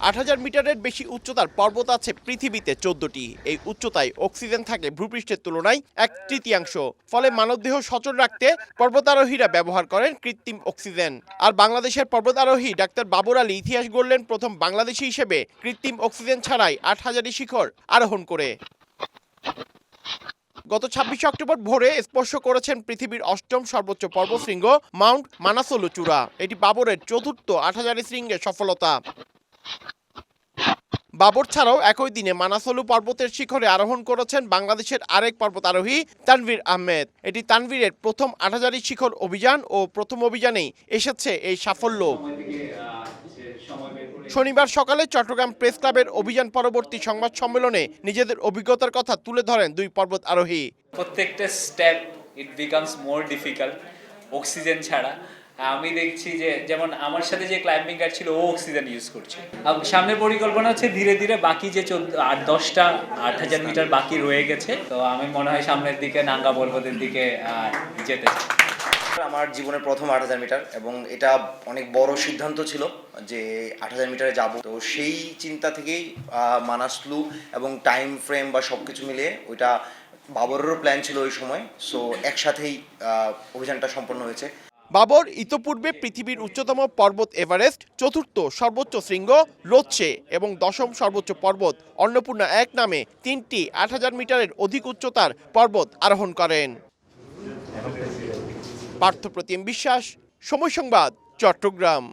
আট হাজার মিটারের বেশি উচ্চতার পর্বত আছে পৃথিবীতে চোদ্দটি। এই উচ্চতায় অক্সিজেন থাকে ভূপৃষ্ঠের তুলনায় এক তৃতীয়াংশ। ফলে মানবদেহ সচল রাখতে পর্বতারোহীরা ব্যবহার করেন কৃত্রিম অক্সিজেন। আর বাংলাদেশের পর্বতারোহী ডাক্তার বাবর আলী ইতিহাস গড়লেন প্রথম বাংলাদেশি হিসেবে কৃত্রিম অক্সিজেন ছাড়াই আট হাজারি শিখর আরোহণ করে। গত ছাব্বিশে অক্টোবর ভোরে স্পর্শ করেছেন পৃথিবীর অষ্টম সর্বোচ্চ পর্বশৃঙ্গ মাউন্ট মানাসলু চূড়া এটি বাবরের চতুর্থ আট হাজারি শৃঙ্গের সফলতা। বাবর ছাড়াও একই দিনে মানাসলু পর্বতের শিখরে আরোহণ করেছেন বাংলাদেশের আরেক পর্বতারোহী তানভীর আহমেদ। এটি তানভীরের প্রথম আটহাজারি শিখর অভিযান ও প্রথম অভিযানেই এসেছে এই সাফল্য। শনিবার সকালে চট্টগ্রাম প্রেস ক্লাবের অভিযান পরবর্তী সংবাদ সম্মেলনে নিজেদের অভিজ্ঞতার কথা তুলে ধরেন দুই পর্বত আরোহী প্রত্যেকটা step it becomes more difficult oxygen ছাড়া। আমি দেখছি যে, যেমন আমার সাথে যে ক্লাইম্বিং গাইড ছিল, ও অক্সিজেন ইউজ করছে। সামনের পরিকল্পনা হচ্ছে ধীরে ধীরে বাকি যে আট, দশটা, আট হাজার মিটার বাকি রয়ে গেছে। তো আমি মনে হয় সামনের দিকে, নাঙ্গা পর্বতের দিকে যেতে আমার জীবনের প্রথম আট হাজার মিটার, এবং এটা অনেক বড় সিদ্ধান্ত ছিল যে আট হাজার মিটারে যাব। তো সেই চিন্তা থেকেই মানাসলু এবং টাইম ফ্রেম বা সব কিছু মিলিয়ে ওইটা বাবরেরও প্ল্যান ছিল ওই সময়। সো একসাথেই অভিযানটা সম্পন্ন হয়েছে। বাবর ইতোপূর্বে পৃথিবীর উচ্চতম পর্বত এভারেস্ট, চতুর্থ সর্বোচ্চ শৃঙ্গ লোচ্ছে এবং দশম সর্বোচ্চ পর্বত অন্নপূর্ণা এক নামে তিনটি আট হাজার মিটারের অধিক উচ্চতার পর্বত আরোহণ করেন। পার্থপ্রতিম বিশ্বাস, সময় সংবাদ, চট্টগ্রাম।